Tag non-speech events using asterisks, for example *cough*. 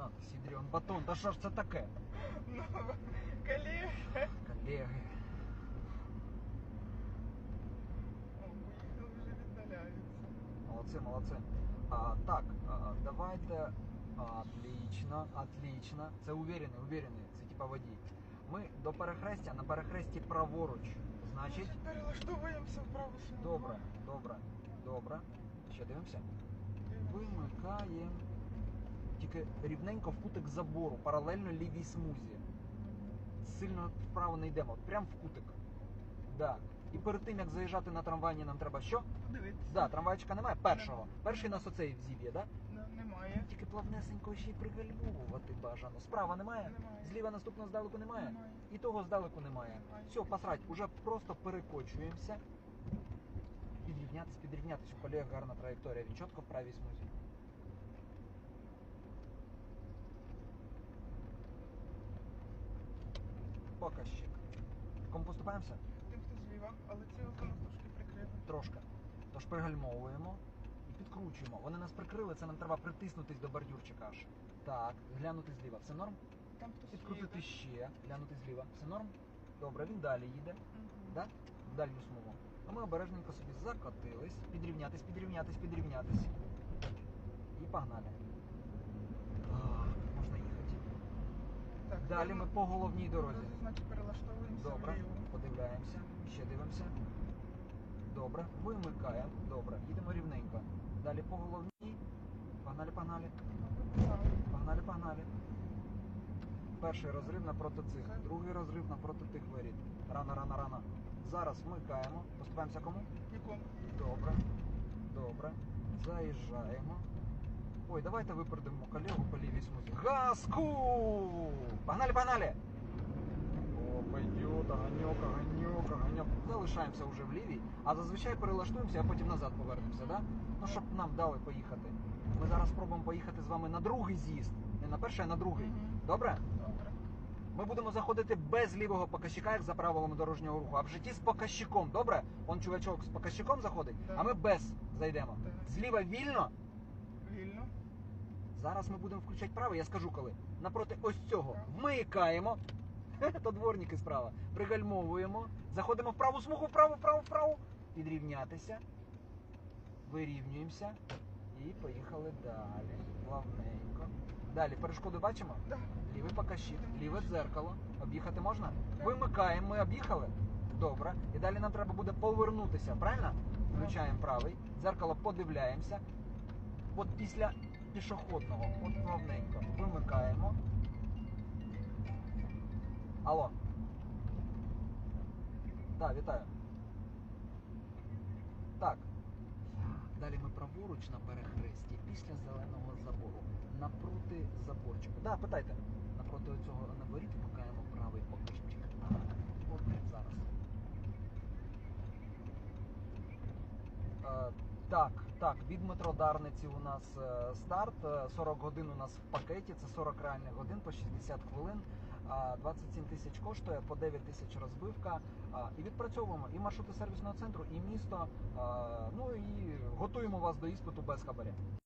На, Сідріон батон, та що ж це таке? *laughs* Ну, колеги. Колеги. О, поїхали вже віддаляються. Молодці, молодці. А, так, а, давайте. Отлично, отлично. Це уверений, уверений. Це типа водій. Ми до перехрестя, на перехресті праворуч. Значить, Перелаштовуємося в праву смугу. добре, добре, добре. Ще дивимося. Вимикаємо. Тільки рівненько в кутик забору, паралельно лівій смузі. Сильно вправо не йдемо, прям в кутик. Да. І перед тим як заїжджати на трамвайні, нам треба що? Подивитися. Да, трамвайчика немає. Першого. Перший нас оцей зіб'є, да? Не- Немає. Тільки плавнесенько ще й пригальмовувати бажано. Справа немає? Немає. Зліва наступного здалеку немає? Немає. І того здалеку немає. Немає. Все, посрать, уже просто перекочуємося. Підрівнятись, підрівнятись. У колег гарна траєкторія. Він чітко в правій смузі. Показчик. Кому поступаємося? Тим, хто зліва, але ці окна трошки прикрили. Трошки. Тож пригальмовуємо і підкручуємо. Вони нас прикрили, це нам треба притиснутись до бордюрчика аж. Так, глянути зліва. Все норм? Там хтось Підкрутити їде. ще, глянути зліва. Все норм? Добре, він далі їде. Мгм. Да? В дальню смугу. А ми обережненько собі закотились, підрівнятись, підрівнятись, підрівнятись. І погнали. А, можна їхати. Так, Далі ми по головній дорозі. Значить, перелаштовуємося Добре, вліво. подивляємося, ще дивимося. Добре, вимикаємо. Добре, їдемо рівненько. Далі по головній. Погнали, погнали. Погнали, погнали. Перший розрив напроти цих, другий розрив напроти тих воріт. Рано, рано, рано. Зараз вмикаємо. Поступаємося кому? Нікому. Добре. Добре. Заїжджаємо. Ой, давайте випередимо колегу по лівій смузі. Газку! Погнали, погнали! О, пойдет, оганьок, оганьок, оганьок. Залишаємося вже в лівій, а зазвичай перелаштуємося, а потім назад повернемося, да? Ну, щоб нам дали поїхати. Ми зараз спробуємо поїхати з вами на другий з'їзд. Не на перший, а на другий. Добре? Добре. Ми будемо заходити без лівого показчика, як за правилами дорожнього руху, а в житті з показчиком. Добре? Он чувачок з показчиком заходить, Так. а ми без зайдемо. Так. Зліва вільно. Вільно. Зараз ми будемо включати право, я скажу коли. Напроти ось цього вмикаємо. *laughs* То дворники справа. Пригальмовуємо. Заходимо в праву смугу, вправо, вправо, вправо. Підрівнятися. Вирівнюємося. І поїхали далі. Плавненько. Далі перешкоду бачимо? Да. Лівий покащик, ліве дзеркало. Об'їхати можна? Вимикаємо, ми об'їхали. Добре. І далі нам треба буде повернутися, правильно? Включаємо правий. Дзеркало подивляємося. От після пішохідного, от плавненько. Вимикаємо. Алло. Так, вітаю. Так. Далі ми праворуч на перехресті після зеленого забору. Напроти заборчика. Да, питайте. Напроти цього наворіт вмикаємо правий покажчик. От зараз. Е, так, так, від метро Дарниці у нас е, старт. Е, 40 годин у нас в пакеті, це 40 реальних годин по 60 хвилин. А, 27 тисяч коштує, по 9 тисяч розбивка. І відпрацьовуємо і маршрути сервісного центру, і місто. Ну і готуємо вас до іспиту без хабаря.